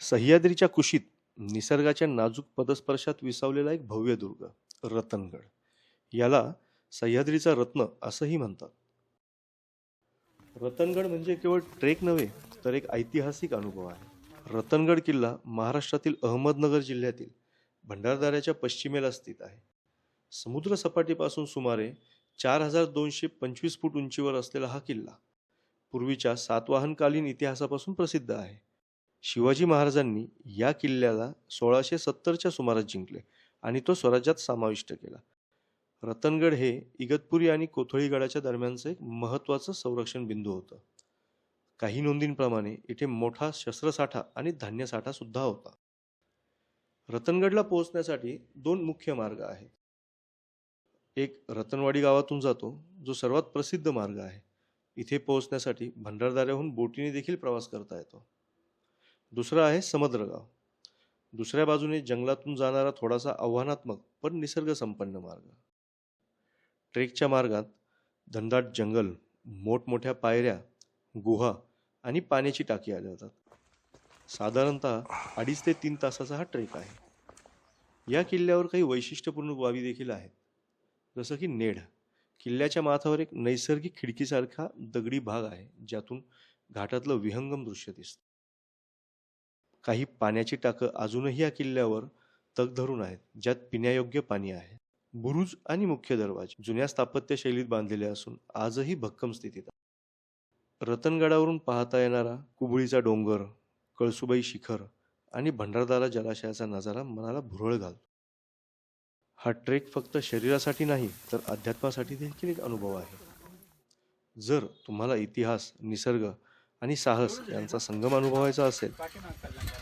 सह्याद्रीच्या कुशीत निसर्गाच्या नाजूक पदस्पर्शात विसावलेला एक भव्य दुर्ग रतनगड. याला सह्याद्रीचा रत्न असंही म्हणतात. रतनगड म्हणजे केवळ ट्रेक नव्हे तर एक ऐतिहासिक अनुभव आहे. रतनगड किल्ला महाराष्ट्रातील अहमदनगर जिल्ह्यातील भंडारदाऱ्याच्या पश्चिमेला स्थित आहे. समुद्र सपाटीपासून सुमारे चार हजार दोनशे पंचवीस फूट उंचीवर असलेला हा किल्ला पूर्वीच्या सातवाहनकालीन इतिहासापासून प्रसिद्ध आहे. शिवाजी महाराजांनी या किल्ल्याला सोळाशे सत्तरच्या सुमारास जिंकले आणि तो स्वराज्यात समाविष्ट केला. रतनगड हे इगतपुरी आणि कोथळीगडाच्या दरम्यानचं एक महत्त्वाचं संरक्षण बिंदू होतं. काही नोंदींप्रमाणे इथे मोठा शस्त्रसाठा आणि धान्यसाठा सुद्धा होता. रतनगडला पोहोचण्यासाठी दोन मुख्य मार्ग आहेत. एक रतनवाडी गावातून जातो जो सर्वात प्रसिद्ध मार्ग आहे. इथे पोहोचण्यासाठी भंडारदाऱ्याहून बोटीने देखील प्रवास करता येतो. दुसरं आहे समुद्रगाव. दुसऱ्या बाजूने जंगलातून जाणारा थोडासा आव्हानात्मक पण निसर्गसंपन्न मार्ग. ट्रेकच्या मार्गात धनदाट जंगल मोठमोठ्या पायऱ्या गुहा आणि पाण्याची टाकी आढळतात साधारणतः अडीच ते तीन तासाचा हा ट्रेक आहे. या किल्ल्यावर काही वैशिष्ट्यपूर्ण बाबी देखील आहेत. जसं की नेढ. किल्ल्याच्या माथावर एक नैसर्गिक खिडकीसारखा दगडी भाग आहे ज्यातून घाटातलं विहंगम दृश्य दिसतं. काही पाण्याची टाकं अजूनही या किल्ल्यावर तग धरून आहेत ज्यात पिण्यायोग्य पाणी आहे. बुरुज आणि मुख्य दरवाजे जुन्या स्थापत्य शैलीत बांधलेले असून आजही भक्कम स्थितीत आहे रतनगडावरून पाहता येणारा कुबळीचा डोंगर कळसुबाई शिखर आणि भंडारदारा जलाशयाचा नजारा मनाला भुरळ घालतो. हा ट्रेक फक्त शरीरासाठी नाही तर अध्यात्मासाठी देखील एक अनुभव आहे. जर तुम्हाला इतिहास निसर्ग आणि साहस यांचा संगम अनुभवायचा असेल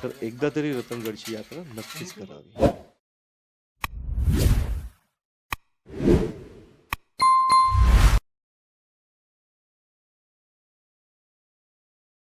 तर एकदा तरी रतनगडची यात्रा नक्कीच करावी.